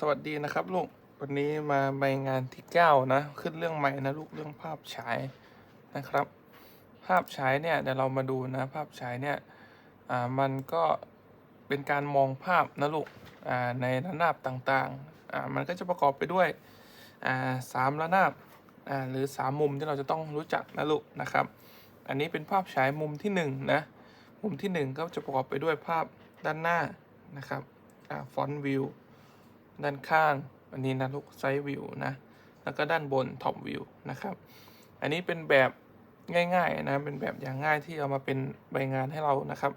สวัสดีนะครับลูก วันนี้มาใบงานที่9นะ ขึ้นเรื่องใหม่นะลูกเรื่องภาพฉายนะครับ ภาพฉายเนี่ยเดี๋ยวเรามาดูนะ ภาพฉายเนี่ยอ่ามันก็เป็นการมองภาพนะลูกอ่าในระนาบต่างๆอ่ามันก็จะประกอบไปด้วยอ่าสามระนาบอ่าหรือสามมุมที่เราจะต้องรู้จักนะลูกนะครับ อันนี้เป็นภาพฉายมุมที่หนึ่งนะมุมที่หนึ่งก็จะประกอบไปด้วยภาพด้านหน้านะครับฟอนต์วิว ด้านข้าง อันนี้นะลูกไซด์วิวนะ แล้วก็ด้านบนท็อปวิวนะครับ อันนี้เป็นแบบง่ายๆนะ เป็นแบบอย่างง่ายที่เอามาเป็นใบงานให้เรานะครับ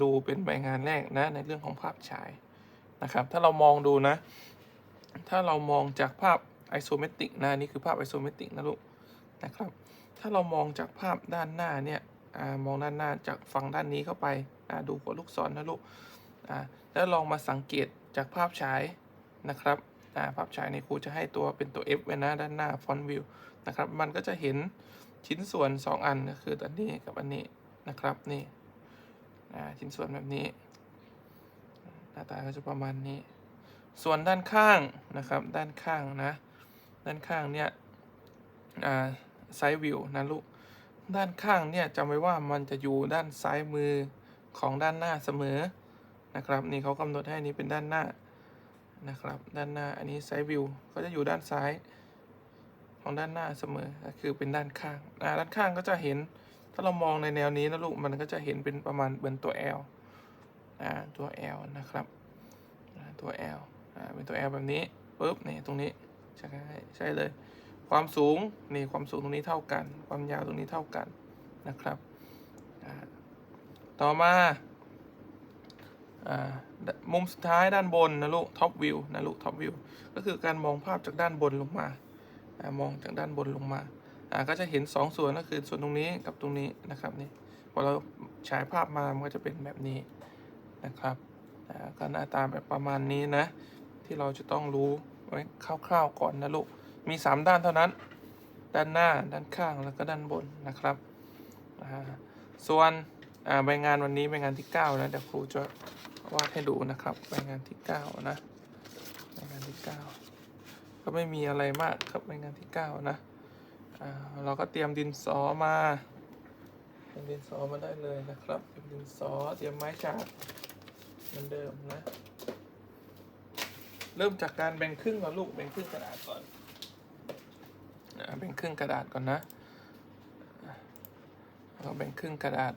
ดูเป็นใบงานแรกนะในเรื่องของภาพฉายนะครับ ถ้าเรามองดูนะ ถ้าเรามองจากภาพไอโซเมตริกนะนี่คือภาพไอโซเมตริกนะลูกนะครับ ถ้าเรามองจากภาพด้านหน้าเนี่ยอมองด้านหน้าจากฝั่งด้านนี้เข้าไปดูหัวลูกศรนนะลูกแล้วลองมาสังเกตจากภาพฉาย นะครับภาพฉายในครูจะให้ตัวเป็นตัว F ไว้นะด้านหน้า Font View นะครับ มันก็จะเห็นชิ้นส่วน 2 อันก็คืออันนี้กับอันนี้นะครับนี่ชิ้นส่วนแบบนี้ หน้าตาก็จะประมาณนี้ ส่วนด้านข้างนะครับด้านข้างนะด้านข้างเนี่ยอ่าไซด์วิวนะลูกด้านข้างเนี่ยจำไว้ว่ามันจะอยู่ด้านซ้ายมือของด้านหน้าเสมอนะครับนี่เขากำหนดให้นี้เป็นด้านหน้า นะครับ ด้านหน้าอันนี้ไซด์วิวก็จะอยู่ด้านซ้าย ของด้านหน้าเสมอก็คือเป็นด้านข้างด้านข้างก็จะเห็นถ้าเรามองในแนวนี้นะลูกมันก็จะเห็นเป็นประมาณเหมือนตัว L อ่าตัว L นะครับตัว L เป็นตัว L แบบนี้ปุ๊บนี่ตรงนี้ใช่ใช่เลย ความสูงนี่ความสูงตรงนี้เท่ากัน ความยาวตรงนี้เท่ากันนะครับต่อมา มุมสุดท้ายด้านบนนะลูกท็อปวิวนะลูกท็อปวิวก็คือการมองภาพจากด้านบนลงมาอมองจากด้านบนลงมาก็จะเห็น 2 ส่วนก็คือส่วนตรงนี้กับตรงนี้นะครับนี่พอเราฉายภาพมามันก็จะเป็นแบบนี้นะครับก็หน้าตาแบบประมาณนี้นะ ที่เราจะต้องรู้ไว้คร่าวๆก่อนนะลูกมี 3 ด้านเท่านั้น ด้านหน้าด้านข้างแล้วก็ด้านบนนะครับส่วนใบงานวันนี้ใบงานที่ 9 นะเดี๋ยวครูจะ วาดให้ดูนะครับใบงานที่9นะใบงานที่9ก็ไม่มีอะไรมากครับใบงานที่9นะอ่าเราก็เตรียมดินสอมาเตรียมดินสอมาได้เลยนะครับเตรียมดินสอเตรียมไม้จากเหมือนเดิมนะ เริ่มจากการแบ่งครึ่งก่อนลูกแบ่งครึ่งกระดาษก่อนแบ่งครึ่งกระดาษก่อนนะเราแบ่งครึ่งกระดาษ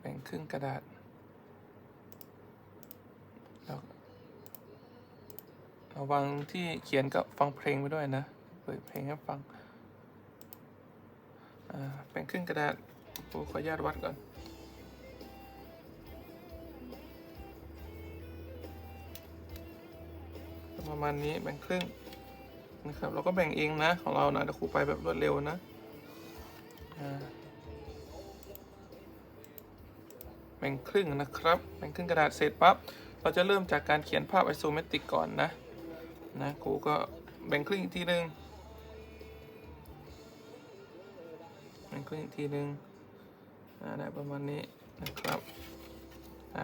แบ่งครึ่งกระดาษ แล้ว ระวังที่เขียนกับฟังเพลงไปด้วยนะ เปิดเพลงให้ฟังเป็นครึ่งกระดาษผมขออนุญาตวัดก่อนประมาณนี้แบ่งครึ่งนะครับ เราก็แบ่งเองนะของเรานะเดี๋ยวครูไปแบบรวดเร็วนะแบ่งครึ่งนะครับ แบ่งครึ่งกระดาษเสร็จปั๊บ เราจะเริ่มจากการเขียนภาพไอโซเมตริกก่อนนะ นะครูก็แบ่งครึ่งอีกทีหนึ่งแบ่งครึ่งอีกทีหนึ่งอ่าได้ประมาณนี้นะครับ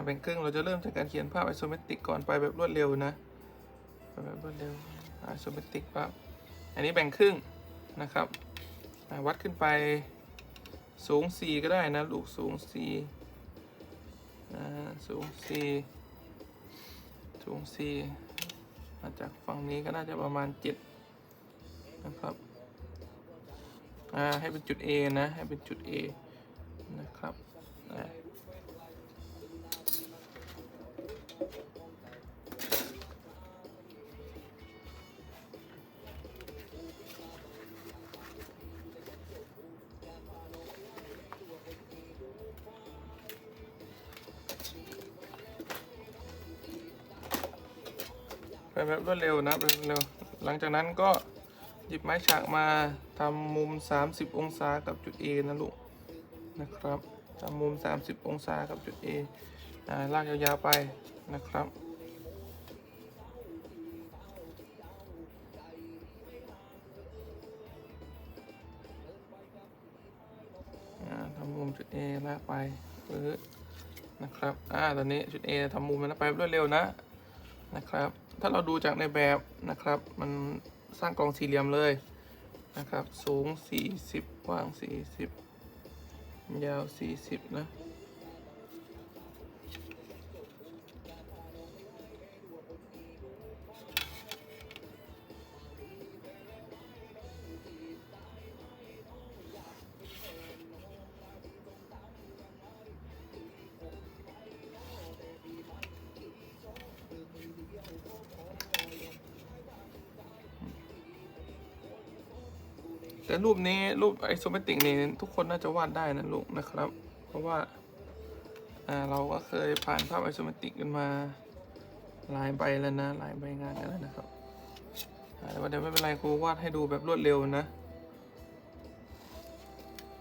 แบ่งครึ่งเราจะเริ่มจากการเขียนภาพไอโซเมตริกก่อนไปแบบรวดเร็วนะไปแบบรวดเร็วไอโซเมตริกปั๊บอันนี้แบ่งครึ่งนะครับวัดขึ้นไปสูง 4 ก็ได้นะ ลูกสูง4สูง 4 สูง 4 มาจากฝั่งนี้ก็น่าจะประมาณ 7 นะครับอ่าให้เป็นจุด A นะ ให้เป็นจุด A นะครับอ่า ไปแบบรวดเร็วนะไปแบบเร็ว หลังจากนั้นก็หยิบไม้ฉากมาทำมุม 30 องศากับจุด A นะลูกนะครับทำมุม 30 องศากับจุด A อ่าลากยาวๆไปนะครับอ่าทำมุมจุด A ลากไปปึ๊ดนะครับ อ่า ตอนนี้จุด A ทำมุมแล้วนไปรวดเร็วนะ นะครับ ถ้าเราดูจากในแบบนะครับ มันสร้างกล่องสี่เหลี่ยมเลยนะครับ สูง 40กว้าง 40 ยาว 40 นะ แต่รูปนี้รูปไอโซเมตริกนี่ทุกคนน่าจะวาดได้นะลูกนะครับ เพราะว่าเราก็เคยผ่านภาพไอโซเมตริกกันมาหลายใบแล้วนะหลายใบงานกันแล้วนะครับแต่ว่าเดี๋ยวไม่เป็นไรครูวาดให้ดูแบบรวดเร็วนะ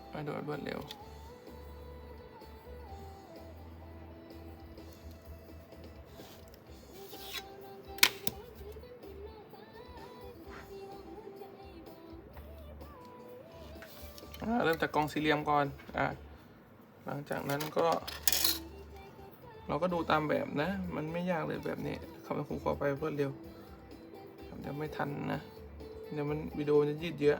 ไปดดูแบบรวดเร็ว เริ่มจากกองสี่เหลี่ยมก่อนอ่าหลังจากนั้นก็ เราก็ดูตามแบบนะ มันไม่ยากเลยแบบนี้คำว่าผมขอไปเพื่อเร็วเดี๋ยวไม่ทันนะ เดี๋ยวมันวิดีโอจะยืดเยอะ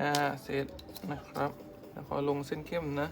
อ่าเสร็จนะครับแล้วขอลงเส้นเข้มนะ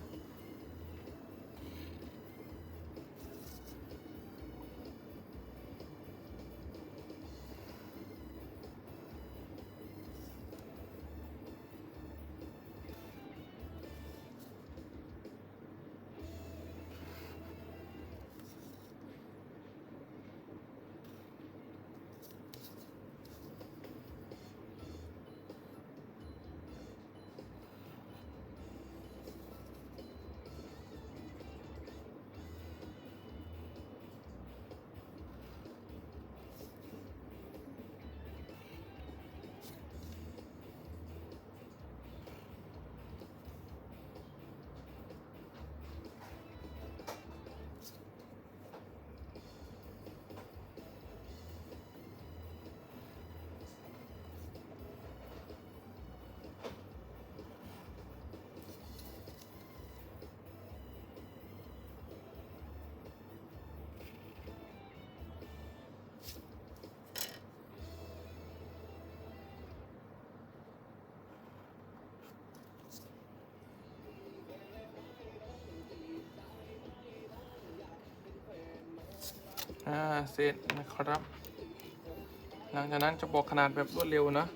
เสร็จนะครับ หลังจากนั้นจะบอกขนาดแบบรวดเร็วนะ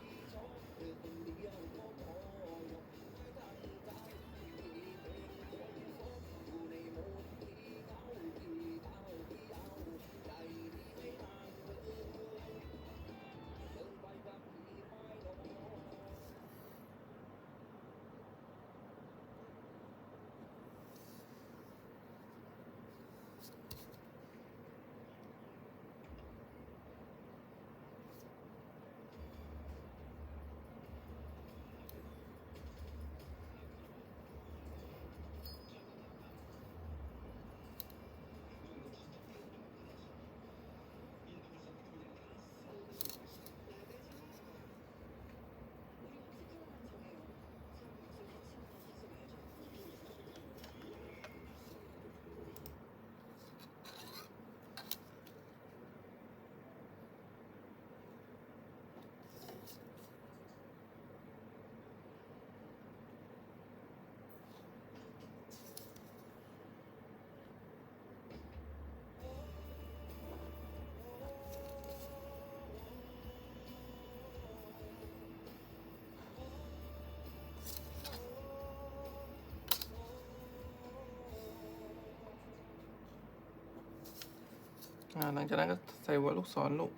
หลังจากนั้นก็ใส่หัวลูกศรลูก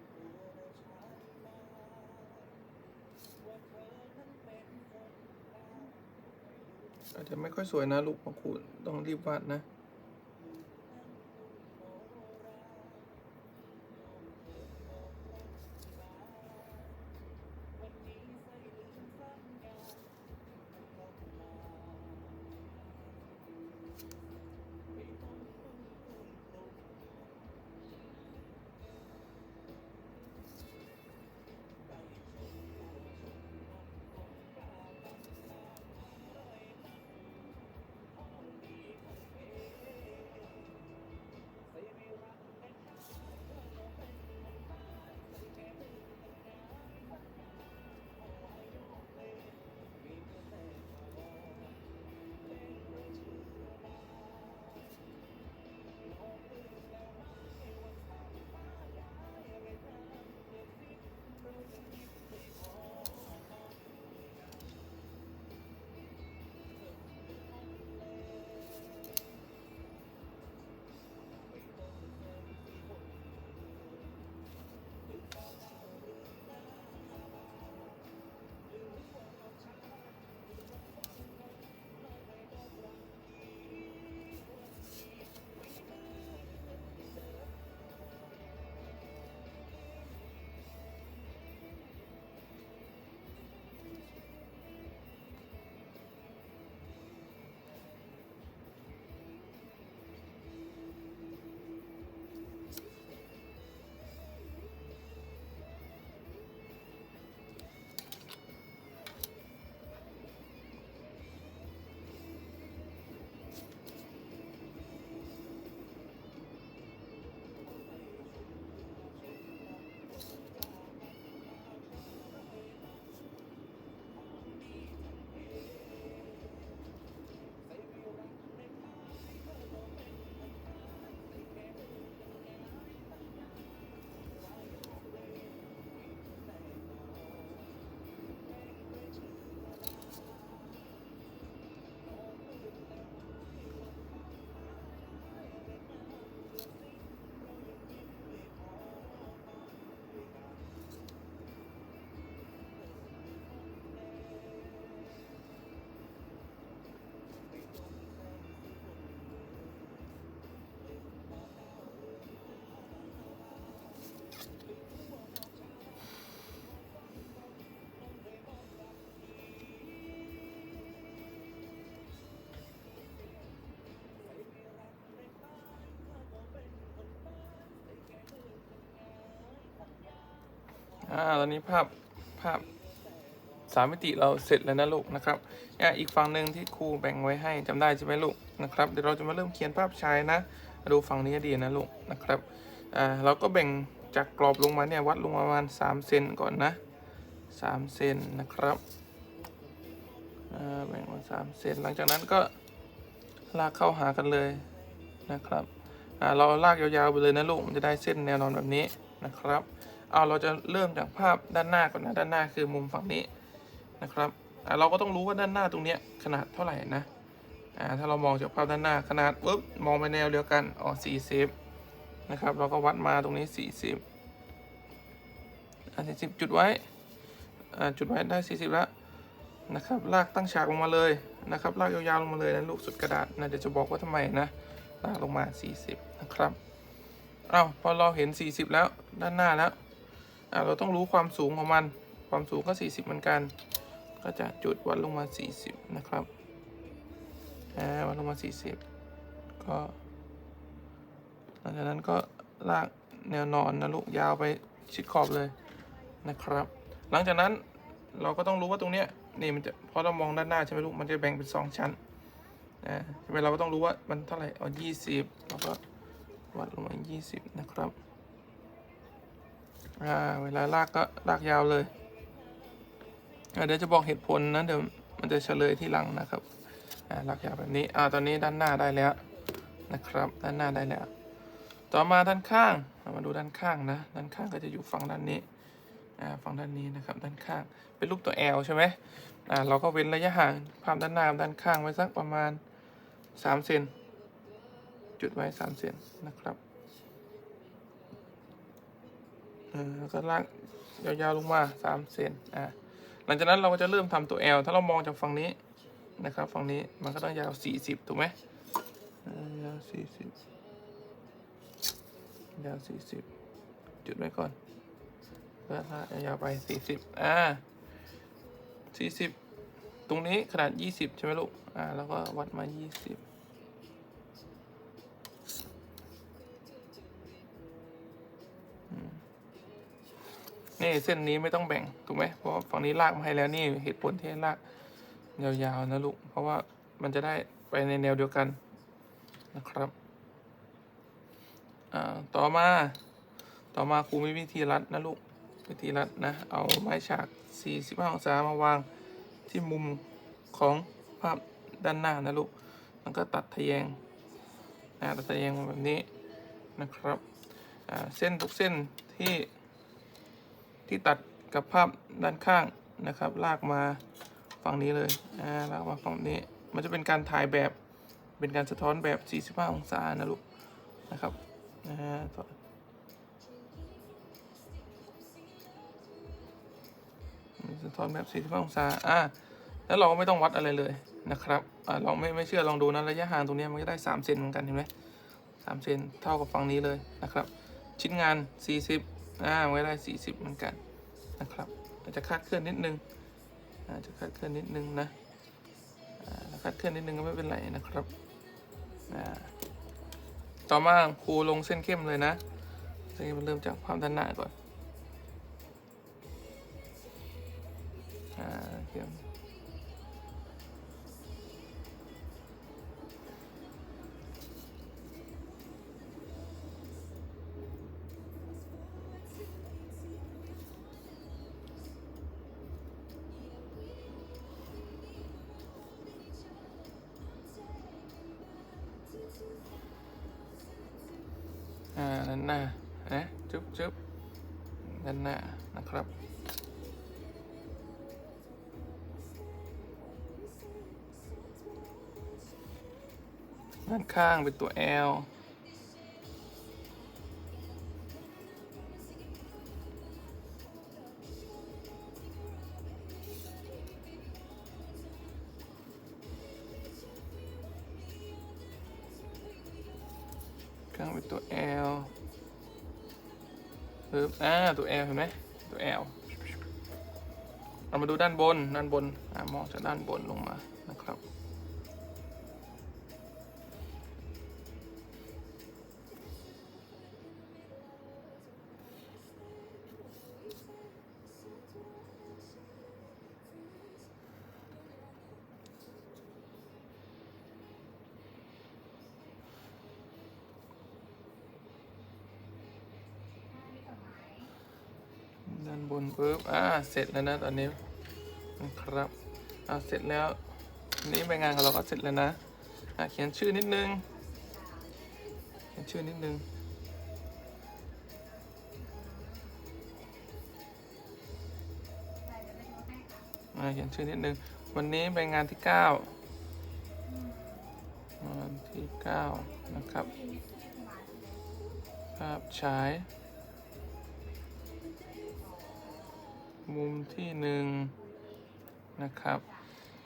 อาจจะไม่ค่อยสวยนะลูกของคุณต้องรีบวาดนะ อ่าตอนนี้ภาพภาพสามมิติเราเสร็จแล้วนะลูกนะครับอ่าอีกฝั่งหนึ่งที่ครูแบ่งไว้ให้จำได้ใช่ไหมลูกนะครับเดี๋ยวเราจะมาเริ่มเขียนภาพชายนะดูฝั่งนี้ดีนะลูกนะครับอ่าเราก็แบ่งจากกรอบลงมาเนี่ยวัดลงมาประมาณ3เซนก่อนนะ3เซนนะครับอ่าแบ่งมา3เซนหลังจากนั้นก็ลากเข้าหากันเลยนะครับอ่าเราลากยาวๆไปเลยนะลูกมันจะได้เส้นแนวนอนแบบนี้นะครับ เอาเราจะเริ่มจากภาพด้านหน้าก่อนนะด้านหน้าคือมุมฝั่งนี้นะครับอ่าเราก็ต้องรู้ว่าด้านหน้าตรงเนี้ยขนาดเท่าไหร่นะอ่าถ้าเรามองจากภาพด้านหน้าขนาดปุ๊บมองไปแนวเดียวกันอ๋อสี่สิบนะครับเราก็วัดมาตรงนี้สี่สิบอ่าสี่สิบจุดไว้อ่าจุดไว้ได้สี่สิบแล้วนะครับลากตั้งฉากลงมาเลยนะครับลากยาวๆลงมาเลยนะลูกสุดกระดาษนะเดี๋ยวจะบอกว่าทำไมนะลากลงมา 40 นะครับอ้าวพอเราเห็น 40 แล้วด้านหน้าแล้ว เราต้องรู้ความสูงของมัน ความสูงก็ 40 เหมือนกัน ก็จะจุดวัดลงมา 40 นะครับวัดลงมา 40 ก็ หลังจากนั้นก็ลากแนวนอนนะลูกยาวไปชิดขอบเลยนะครับ หลังจากนั้นเราก็ต้องรู้ว่าตรงเนี้ยนี่มันจะพอเรามองด้านหน้าใช่ไหมลูกมันจะแบ่งเป็น 2 ชั้นใช่ไหมเราก็ต้องรู้ว่ามันเท่าไหร่เอา20 แล้วก็วัดลงมา 20 นะครับ อ่าเวลาลากก็ลากยาวเลยเดี๋ยวจะบอกเหตุผลนะเดี๋ยวมันจะเฉลยที่หลังนะครับอ่าลากยาวแบบนี้อ่าตอนนี้ด้านหน้าได้แล้วนะครับ ด้านหน้าได้แล้ว ต่อมาด้านข้างเรามาดูด้านข้างนะ ด้านข้างก็จะอยู่ฝั่งด้านนี้อ่าฝั่งด้านนี้นะครับด้านข้างเป็นรูปตัว L ใช่ไหมอ่าเราก็เว้นระยะห่างภาพด้านหน้าด้านข้างไว้สักประมาณ3เซนจุดไว้3เซนนะครับ อ่า แล้วก็ลากยาวๆลงมาสามเซนอ่าหลังจากนั้นเราก็จะเริ่มทำตัว L ถ้าเรามองจากฝั่งนี้นะครับฝั่งนี้มันก็ต้องยาวสี่สิบถูกไหมยาวสี่สิบยาวสี่สิบจุดไว้ก่อนเพื่อลากยาวไปสี่สิบอ่าสี่สิบตรงนี้ขนาดยี่สิบใช่ไหมลูกอ่าแล้วก็วัดมายี่สิบ นี่เส้นนี้ไม่ต้องแบ่งถูกไหมเพราะฝั่งนี้ลากมาให้แล้วนี่เหตุผลที่ให้ลากยาวๆนะลูกเพราะว่ามันจะได้ไปในแนวเดียวกันนะครับอ่าต่อมาต่อมาครูมีวิธีรัดนะลูกวิธีรัดนะเอาไม้ฉาก 45 องศามาวางที่มุมของภาพด้านหน้านะลูกมันก็ตัดทะแยงนะตัดทะแยงมาแบบนี้นะครับอ่าเส้นทุกเส้นที่ ที่ตัดกับภาพด้านข้างนะครับ ลากมาฝั่งนี้เลยอ่าลากมาฝั่งนี้ มันจะเป็นการถ่ายแบบเป็นการสะท้อนแบบ 45 องศานะลูกนะครับอ่าต่อสะท้อนแบบ 45 องศา อ่า แล้วเราก็ไม่ต้องวัดอะไรเลยนะครับ อ่าลองไม่ไม่เชื่อลองดูนะระยะห่างตรงนี้มันก็ได้ 3 เซนเหมือนกันเห็นไหมสามเซนเท่ากับฝั่งนี้เลยนะครับ ชิ้นงาน 40 อ่ามันก็ได้ 40 เหมือนกันนะครับอาจจะคลาดเคลื่อนนิดนึงอาจจะคลาดเคลื่อนนิดนึงนะคลาดเคลื่อนนิดนึงก็ไม่เป็นไรนะครับต่อมาครูลงเส้นเข้มเลยนะเส้นเข้มเริ่มจากความด้านหน้าก่อนอ่าเข้ม อ่าด้านหน้านะจุ๊บจุ๊บด้านหน้านะครับด้านข้างเป็นตัว L เป็นตัว L ปึ๊บอ่าตัว L เห็นไหมตัว L เรามาดูด้านบนด้านบนอ่ามองจากด้านบนลงมาานบนปุ๊บอ่าเสร็จแล้วนะตอนนี้นะครับอ่าเสร็จแล้วอันนี้ใบงานของเราก็เสร็จแล้วนะอ่าเขียนชื่อนิดนึง เขียนชื่อนิดนึงอ่าเขียนชื่อนิดนึง วันนี้ใบงานที่เก้าวันที่เก้านะครับ ภาพฉาย มุมที่หนึ่งนะครับ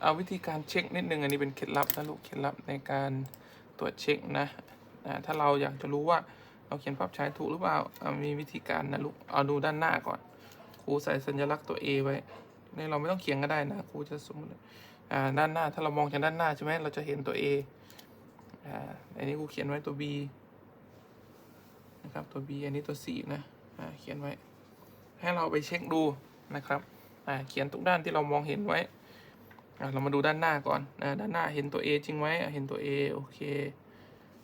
เอาวิธีการเช็คนิดนึงอันนี้เป็นเคล็ดลับนะลูก เคล็ดลับในการตรวจเช็คนะอ่าถ้าเราอยากจะรู้ว่าเราเขียนภาพฉายถูกหรือเปล่าเอามีวิธีการนะลูก เอาดูด้านหน้าก่อน ครูใส่สัญลักษณ์ตัว A ไว้นี่เราไม่ต้องเขียนก็ได้นะ ครูจะสมมติอ่าด้านหน้า ถ้าเรามองจากด้านหน้าใช่ไหมเราจะเห็นตัว A อ่า อันนี้ครูเขียนไว้ตัว B นะครับ ตัว B อันนี้ตัว C นะ อ่า เขียนไว้ ให้เราไปเช็คดู นะครับเขียนทุกด้านที่เรามองเห็นไว้เรามาดูด้านหน้าก่อนด้านหน้าเห็นตัว A จริงไหมเห็นตัว A โอเค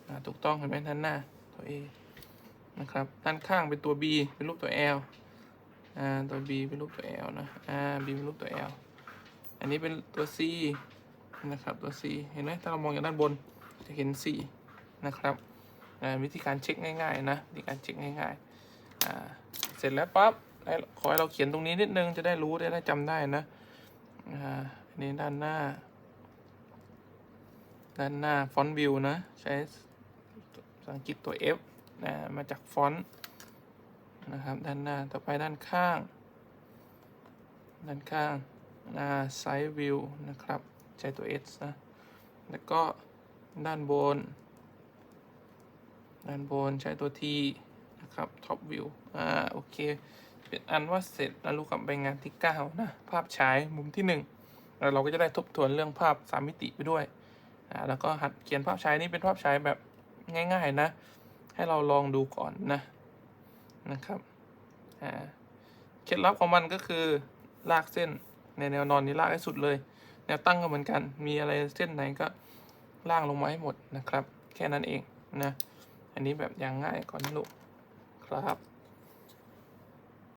อถูกต้องเห็นไหมด้านหน้าตัว A นะครับด้านข้างเป็นตัว B เป็นรูปตัว L อ่าตัว B เป็นรูปตัว L นะอ่า B เป็นรูปตัว L อันนี้เป็นตัว C นะครับตัว C เห็นไหมถ้าเรามองจากด้านบนจะเห็น C นะครับวิธีการเช็คง่ายๆนะวิธีการเช็คง่ายๆเสร็จแล้วปั๊บ ขอให้เราเขียนตรงนี้นิดนึงจะได้รู้ได้จำได้นะอ่าอันนี้ด้านหน้า ด้านหน้าฟอนต์วิวนะ ใช้ภาษาอังกฤษตัว F นะมาจากฟอนต์นะครับ ด้านหน้าต่อไปด้านข้าง ด้านข้างหน้า side view นะครับ ใช้ตัว S นะ แล้วก็ด้านบน ด้านบนใช้ตัว T นะครับ top view อ่าโอเค เป็นอันว่าเสร็จแล้วลูกกับใบงานที่ 9 นะ ภาพฉายมุมที่ 1 แล้วเราก็จะได้ทบทวนเรื่องภาพ 3 มิติไปด้วยอ่าแล้วก็หัดเขียนภาพฉายนี่เป็นภาพฉายแบบง่ายๆนะ ให้เราลองดูก่อนนะนะครับอ่าเคล็ดลับของมันก็คือลากเส้นในแนวนอนนี่ลากให้สุดเลย แนวตั้งก็เหมือนกัน มีอะไรเส้นไหนก็ล่างลงมาให้หมดนะครับ แค่นั้นเองนะ อันนี้แบบอย่างง่ายก่อนนะลูกครับ